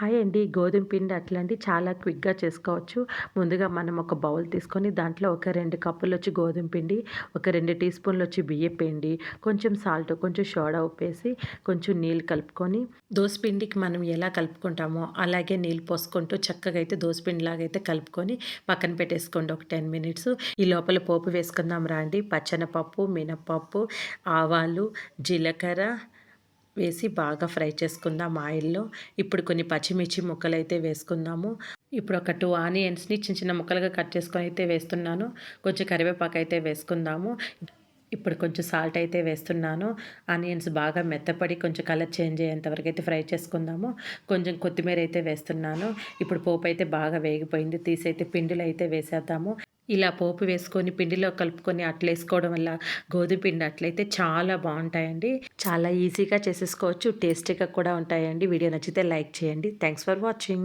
Hi అండి. గోధుమ పిండి అట్లాంటి చాలా క్విక్గా చేసుకోవచ్చు. ముందుగా మనం ఒక బౌల్ తీసుకొని దాంట్లో ఒక రెండు కప్పులు వచ్చి గోధుమ పిండి ఒక రెండు టీ స్పూన్లు వచ్చి బియ్య పిండి కొంచెం సాల్ట్ కొంచెం సోడా ఉప్పేసి కొంచెం నీళ్ళు కలుపుకొని పిండికి మనం ఎలా కలుపుకుంటామో అలాగే నీళ్ళు పోసుకుంటూ చక్కగా అయితే పిండి లాగా అయితే కలుపుకొని పక్కన పెట్టేసుకోండి. ఒక టెన్ మినిట్స్. ఈ లోపల పోపు వేసుకుందాం రండి పచ్చనపప్పు మినపప్పు ఆవాలు జీలకర్ర వేసి బాగా ఫ్రై చేసుకుందాం ఆయిల్లో. ఇప్పుడు కొన్ని పచ్చిమిర్చి ముక్కలు అయితే వేసుకుందాము. ఇప్పుడు ఒక టూ ఆనియన్స్ని చిన్న చిన్న ముక్కలుగా కట్ చేసుకొని అయితే వేస్తున్నాను. కొంచెం కరివేపాకు అయితే వేసుకుందాము. ఇప్పుడు కొంచెం సాల్ట్ అయితే వేస్తున్నాను. ఆనియన్స్ బాగా మెత్తపడి కొంచెం కలర్ చేంజ్ అయ్యేంత వరకు అయితే ఫ్రై చేసుకుందాము. కొంచెం కొత్తిమీర అయితే వేస్తున్నాను. ఇప్పుడు పోపు అయితే బాగా వేగిపోయింది. తీసి అయితే పిండిలో అయితే వేసేద్దాము. ఇలా పోపు వేసుకొని పిండిలో కలుపుకొని అట్లేసుకోవడం వల్ల గోధుమ పిండి అట్లయితే చాలా బాగుంటాయండి. చాలా ఈజీగా చేసేసుకోవచ్చు. టేస్టీగా కూడా ఉంటాయండి. వీడియో నచ్చితే లైక్ చేయండి. Thanks for watching